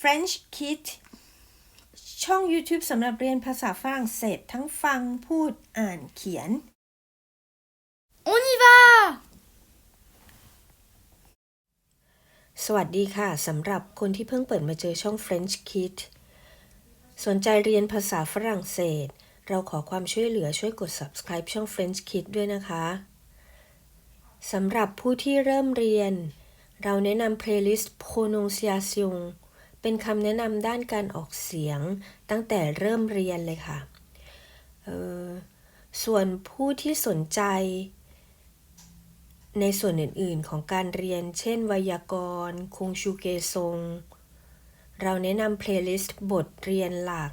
French Kid ช่อง YouTube สำหรับเรียนภาษาฝรั่งเศสทั้งฟังพูดอ่านเขียน On y va สวัสดีค่ะสำหรับคนที่เพิ่งเปิดมาเจอช่อง French Kid สนใจเรียนภาษาฝรั่งเศส เราขอความช่วยเหลือช่วยกด subscribe ช่อง French Kid ด้วยนะคะสำหรับผู้ที่เริ่มเรียน เราแนะนำ playlist prononciation เป็นคำแนะนำด้านการออกเสียงตั้งแต่เริ่มเรียนเลยค่ะ ส่วนผู้ที่สนใจ ในส่วนอื่นๆของการเรียน เช่น ไวยากรณ์คงชูเกซง เราแนะนำเพลย์ลิสต์บทเรียนหลัก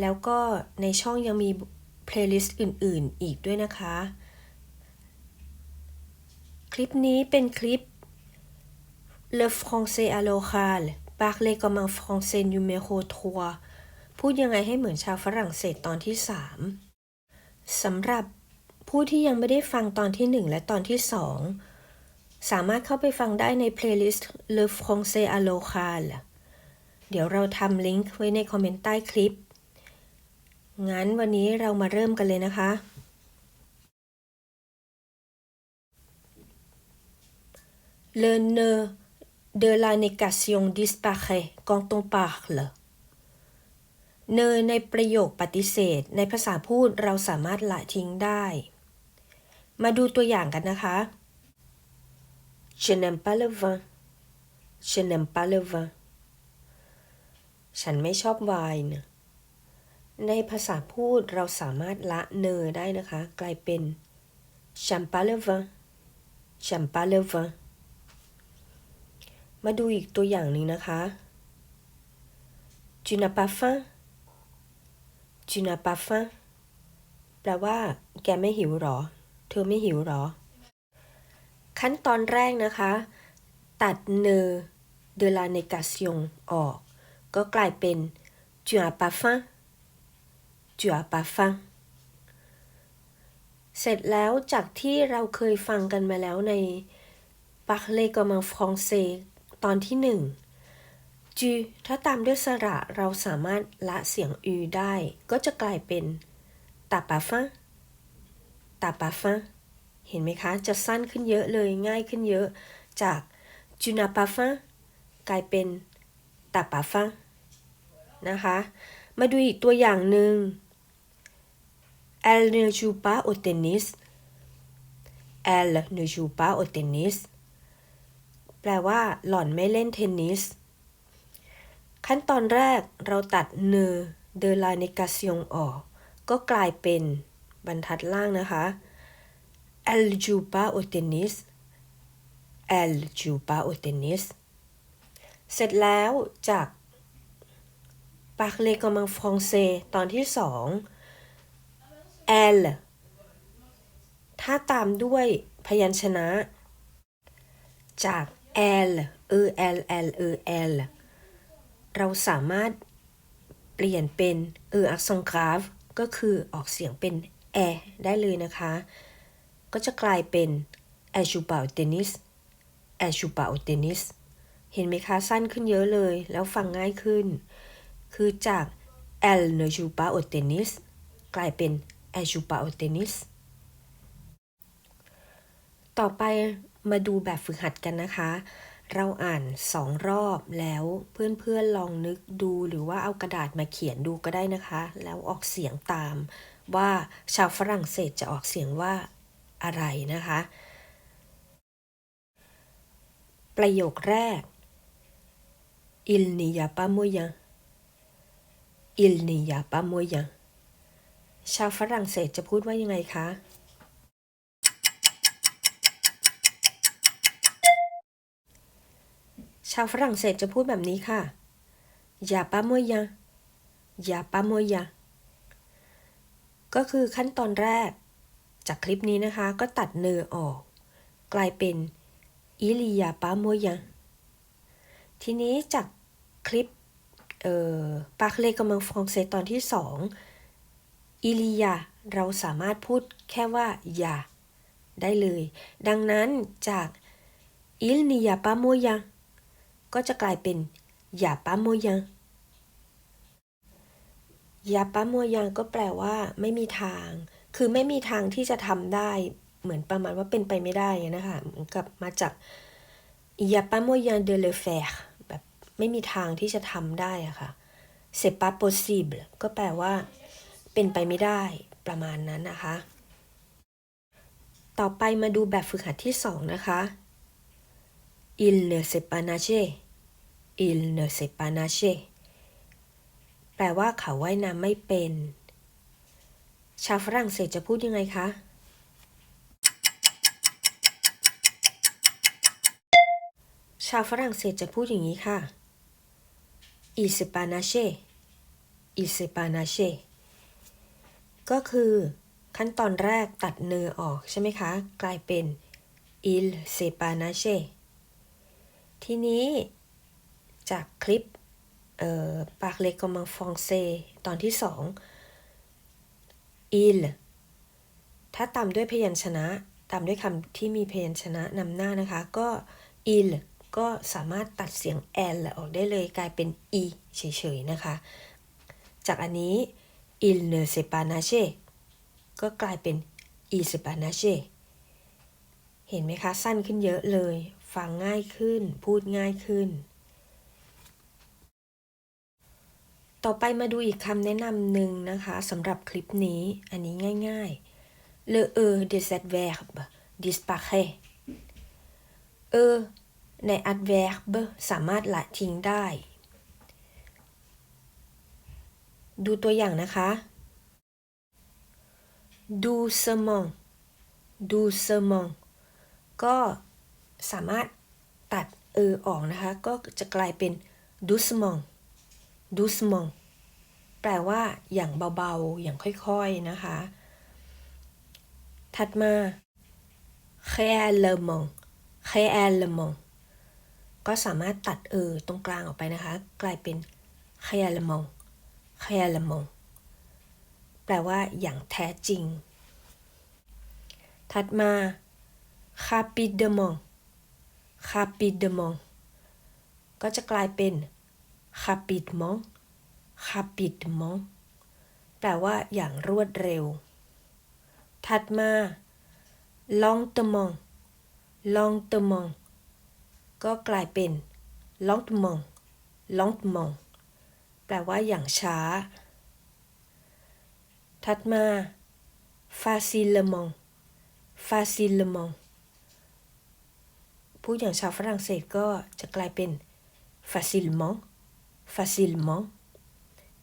แล้วก็ในช่องยังมีเพลย์ลิสต์อื่น ๆ อีกด้วยนะคะ คลิปนี้เป็นคลิป Le français à l'oral parler comme un français numéro 3พูดยังไงให้เหมือนชาวฝรั่งเศสตอนที่ 3 สำหรับผู้ที่ยังไม่ได้ฟังตอนที่ 1 และตอนที่ 2 สามารถเข้าไปฟังได้ใน playlist Le français à l'oral เดี๋ยวเราทำลิงก์ไว้ในคอมเมนต์ใต้คลิป งั้นวันนี้เรามาเริ่มกันเลยนะคะ Le nœud de la négation disparaît quand on parle เนอในประโยคปฏิเสธ ในภาษาพูดเราสามารถละทิ้งได้ มาดูตัวอย่างกันนะคะ Je n'aime pas le vin Je n'aime pas le vin ฉันไม่ชอบไวน์ในภาษาพูดเราสามารถละเนอได้นะคะ กลายเป็น J'aime pas le vin J'aime pas le vin มาดูอีกตัวอย่างหนึ่งนะคะ Tu n'as pas faim Tu n'as pas faim แปลว่า แกไม่หิวหรอ เธอไม่หิวหรอ ขั้นตอนแรกนะคะ ตัดเนอ de la négation ออก ก็กลายเป็น tu as pas faim tu as pas faim เสร็จแล้วจากที่เราเคยฟังกันมาแล้วใน parler comme un français ตอนที่หนึ่งจูถ้าตามด้วยสระเราสามารถละเสียงอูได้ ก็จะกลายเป็นตาปาฟ้าตาปาฟ้าเห็นไหมคะ จะสั้นขึ้นเยอะเลยง่ายขึ้นเยอะ จากจูนาปาฟ้ากลายเป็นตาปาฟ้านะคะ มาดูอีกตัวอย่างหนึ่ง Elle ne joue pas au tennis Elle ne joue pas au tennis แปลว่า หล่อนไม่เล่นเทนนิส ขั้นตอนแรกเราตัดเนอเดลาเนกาซิองออก ก็กลายเป็นบรรทัดล่างนะคะ Elle joue pas au tennis Elle joue pas au tennis เสร็จแล้วจาก Parler comme un français ตอนที่สอง L ถ้าตามด้วยพยัญชนะ จาก L E L L E L เราสามารถเปลี่ยนเป็น e อักษรกราฟ ก็คือออกเสียงเป็นแอได้เลยนะคะ ก็จะกลายเป็น a j u p a au tennis a j u p a au tennis เห็นไหมคะ สั้นขึ้นเยอะเลย แล้วฟังง่ายขึ้น คือจาก elle ne joue pas au tennis กลายเป็น a j u p a au tennis ต่อไป มาดูแบบฝึกหัดกันนะคะ เราอ่านสองรอบแล้วเพื่อนๆลองนึกดูหรือว่าเอากระดาษมาเขียนดูก็ได้นะคะ แล้วออกเสียงตาม ว่าชาวฝรั่งเศสจะออกเสียงว่าอะไรนะคะ ประโยคแรก il n'y a pas moyen il n'y a pas moyen ชาวฝรั่งเศสจะพูดว่ายังไงคะ ชาวฝรั่งเศสจะพูดแบบนี้ค่ะอย่าป้ามยยะอย่าป้ามยยะก็คือขั้นตอนแรก จากคลิปนี้นะคะ ก็ตัดเนอออก กลายเป็นอิลิยาป้ามยยะทีนี้จากคลิปเอ่อปากเลกำลังฟรองเซตอนที่สองอิลิยาเราสามารถพูดแค่ว่าอย่าได้เลย ดังนั้นจากอิลนิยาป้ามยยะ ก็จะกลายเป็น y a pas moyen y a pas moyen ก็แปลว่าไม่มีทาง คือไม่มีทางที่จะทำได้เหมือนประมาณว่าเป็นไปไม่ได้นะคะเหมือนกับมาจาก y a pas moyen de le faire แบบไม่มีทางที่จะทำได้อะค่ะ c'est pas possible ก็แปลว่า เป็นไปไม่ได้ประมาณนั้นนะคะ ต่อไปมาดูแบบฝึกหัดที่สองนะคะ il ne sait pas nager il ne sait pas nager แปลว่าเขาว่ายน้ำไม่เป็น ชาวฝรั่งเศสจะพูดยังไงคะ ชาวฝรั่งเศสจะพูดอย่างนี้ค่ะ il sait pas nager il sait pas nager ก็คือขั้นตอนแรกตัดเนอออกใช่ไหมคะ กลายเป็น il sait pas nager ทีนี้ จากคลิปเอ่อ parler comme un français ตอนที่สอง il ถ้าตามด้วยพยัญชนะ ตามด้วยคำที่มีพยัญชนะนำหน้านะคะ ก็ il ก็สามารถตัดเสียง l ออกได้เลยกลายเป็น e เฉยๆนะคะ จากอันนี้ il ne sait pas nager ก็กลายเป็น il sait pas nager เห็นไหมคะ สั้นขึ้นเยอะเลย ฟังง่ายขึ้น พูดง่ายขึ้น ต่อไปมาดูอีกคำแนะนำหนึ่งนะคะสำหรับคลิปนี้ อันนี้ง่ายๆ le e des adverbes disparaît เออใน adverb สามารถละทิ้งได้ ดูตัวอย่างนะคะ doucement doucement ก็สามารถตัดเออออกนะคะ ก็จะกลายเป็น doucement doucement แปลว่าอย่างเบาๆ อย่างค่อยๆ นะคะ ถัดมา réellement réellement ก็สามารถตัดเออตรงกลางออกไปนะคะ กลายเป็น réellement réellement แปลว่าอย่างแท้จริง ถัดมา rapidement rapidement ก็จะกลายเป็น rapidement rapidement แปลว่าอย่างรวดเร็ว ถัดมา lentement lentement ก็กลายเป็น lentement lentement แปลว่าอย่างช้า ถัดมา facilement facilement พูดอย่างชาวฝรั่งเศสก็จะกลายเป็น facilement facilement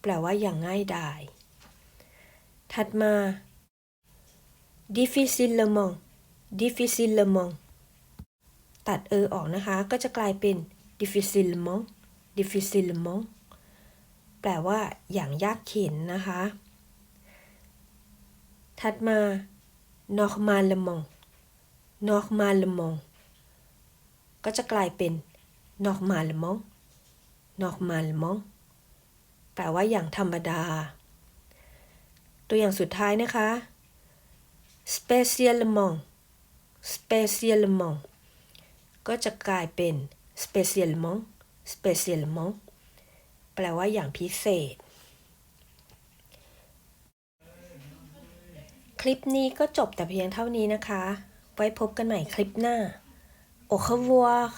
แปลว่าอย่างง่ายดาย ถัดมา difficilement difficilement ตัดเออออกนะคะ ก็จะกลายเป็น difficilement difficilement แปลว่าอย่างยากเข็นนะคะ ถัดมา normalement normalement ก็จะกลายเป็น normalement normalement แปลว่าอย่างธรรมดา ตัวอย่างสุดท้ายนะคะ spécialement spécialement ก็จะกลายเป็น spécialement spécialement แปลว่าอย่างพิเศษ คลิปนี้ก็จบแต่เพียงเท่านี้นะคะ ไว้พบกันใหม่คลิปหน้า Au revoir